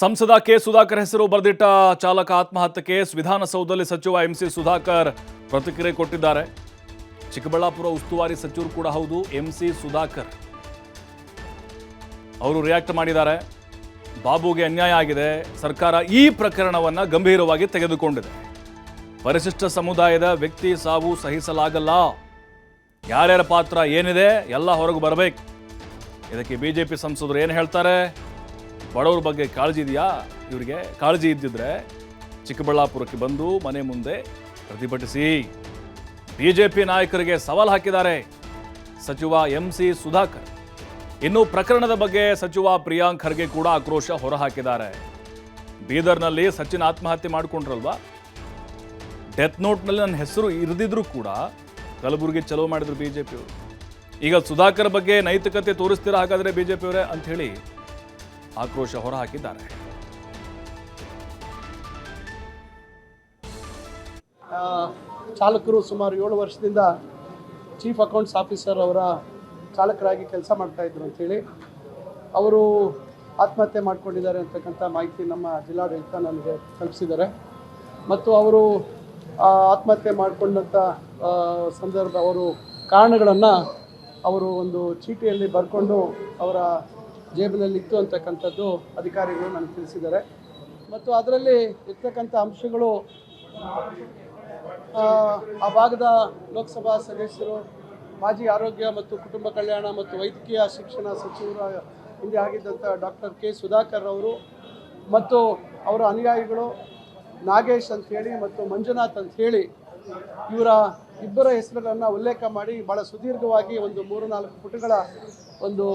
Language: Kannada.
ಸಂಸದ ಕೆ ಸುಧಾಕರ್ ಹೆಸರು ಬರೆದಿಟ್ಟ ಚಾಲಕ ಆತ್ಮಹತ್ಯೆ ಕೇಸ್ ವಿಧಾನಸೌಧದಲ್ಲಿ ಸಚಿವ ಎಂ ಸಿ ಸುಧಾಕರ್ ಪ್ರತಿಕ್ರಿಯೆ ಕೊಟ್ಟಿದ್ದಾರೆ. ಚಿಕ್ಕಬಳ್ಳಾಪುರ ಉಸ್ತುವಾರಿ ಸಚಿವರು ಕೂಡ ಹೌದು, ಎಂ ಸಿ ಸುಧಾಕರ್. ಅವರು ರಿಯಾಕ್ಟ್ ಮಾಡಿದ್ದಾರೆ. ಬಾಬುಗೆ ಅನ್ಯಾಯ ಆಗಿದೆ. ಸರ್ಕಾರ ಈ ಪ್ರಕರಣವನ್ನು ಗಂಭೀರವಾಗಿ ತೆಗೆದುಕೊಂಡಿದೆ. ಪರಿಶಿಷ್ಟ ಸಮುದಾಯದ ವ್ಯಕ್ತಿ ಸಾವು ಸಹಿಸಲಾಗಲ್ಲ. ಯಾರ್ಯಾರ ಪಾತ್ರ ಏನಿದೆ ಎಲ್ಲ ಹೊರಗೆ ಬರಬೇಕು. ಇದಕ್ಕೆ ಬಿಜೆಪಿ ಸಂಸದರು ಏನು ಹೇಳ್ತಾರೆ? ಬಡವ್ರ ಬಗ್ಗೆ ಕಾಳಜಿ ಇದೆಯಾ? ಇವರಿಗೆ ಕಾಳಜಿ ಇದ್ದಿದ್ರೆ ಚಿಕ್ಕಬಳ್ಳಾಪುರಕ್ಕೆ ಬಂದು ಮನೆ ಮುಂದೆ ಪ್ರತಿಭಟಿಸಿ. ಬಿಜೆಪಿ ನಾಯಕರಿಗೆ ಸವಾಲು ಹಾಕಿದ್ದಾರೆ ಸಚಿವ ಎಂ ಸಿ ಸುಧಾಕರ್. ಇನ್ನು ಪ್ರಕರಣದ ಬಗ್ಗೆ ಸಚಿವ ಪ್ರಿಯಾಂಕ್ ಖರ್ಗೆ ಕೂಡ ಆಕ್ರೋಶ ಹೊರಹಾಕಿದ್ದಾರೆ. ಬೀದರ್ನಲ್ಲಿ ಸಚಿನ್ ಆತ್ಮಹತ್ಯೆ ಮಾಡಿಕೊಂಡ್ರಲ್ವಾ? ಡೆತ್ ನೋಟ್ನಲ್ಲಿ ನನ್ನ ಹೆಸರು ಇರದಿದ್ರೂ ಕೂಡ ಕಲಬುರಗಿ ಚಲೋ ಮಾಡಿದ್ರು ಬಿಜೆಪಿಯವರು. ಈಗ ಸುಧಾಕರ್ ಬಗ್ಗೆ ನೈತಿಕತೆ ತೋರಿಸ್ತೀರಾ ಹಾಗಾದ್ರೆ ಬಿಜೆಪಿಯವರೇ ಅಂತ ಹೇಳಿ ಆಕ್ರೋಶ ಹೊರಹಾಕಿದ್ದಾರೆ. ಚಾಲಕರು ಸುಮಾರು ಏಳು ವರ್ಷದಿಂದ ಚೀಫ್ ಅಕೌಂಟ್ಸ್ ಆಫೀಸರ್ ಅವರ ಚಾಲಕರಾಗಿ ಕೆಲಸ ಮಾಡ್ತಾ ಇದ್ರು ಅಂತೇಳಿ ಅವರು ಆತ್ಮಹತ್ಯೆ ಮಾಡಿಕೊಂಡಿದ್ದಾರೆ ಅಂತಕ್ಕಂಥ ಮಾಹಿತಿ ನಮ್ಮ ಜಿಲ್ಲಾಡಳಿತ ನನಗೆ ತಲುಪಿಸಿದ್ದಾರೆ. ಮತ್ತು ಅವರು ಆತ್ಮಹತ್ಯೆ ಮಾಡಿಕೊಂಡಂಥ ಸಂದರ್ಭ ಅವರು ಕಾರಣಗಳನ್ನು ಅವರು ಒಂದು ಚೀಟಿಯಲ್ಲಿ ಬರ್ಕೊಂಡು ಅವರ ಜೇಬಿನಲ್ಲಿ ಇತ್ತು ಅಂತಕ್ಕಂಥದ್ದು ಅಧಿಕಾರಿಗಳು ನನಗೆ ತಿಳಿಸಿದ್ದಾರೆ. ಮತ್ತು ಅದರಲ್ಲಿ ಇರ್ತಕ್ಕಂಥ ಅಂಶಗಳು ಆ, ಭಾಗದ ಲೋಕಸಭಾ ಸದಸ್ಯರು ಮಾಜಿ ಆರೋಗ್ಯ ಮತ್ತು ಕುಟುಂಬ ಕಲ್ಯಾಣ ಮತ್ತು ವೈದ್ಯಕೀಯ ಶಿಕ್ಷಣ ಸಚಿವರ ಹಿಂದೆ ಆಗಿದ್ದಂಥ ಡಾಕ್ಟರ್ ಕೆ ಸುಧಾಕರ್ ಅವರು ಮತ್ತು ಅವರ ಅನುಯಾಯಿಗಳು ನಾಗೇಶ್ ಅಂತ ಹೇಳಿ ಮತ್ತು ಮಂಜುನಾಥ್ ಅಂಥೇಳಿ ಇವರ ಇಬ್ಬರ ಹೆಸರುಗಳನ್ನು ಉಲ್ಲೇಖ ಮಾಡಿ ಭಾಳ ಸುದೀರ್ಘವಾಗಿ ಒಂದು ಮೂರು ನಾಲ್ಕು ಪುಟಗಳ ಒಂದು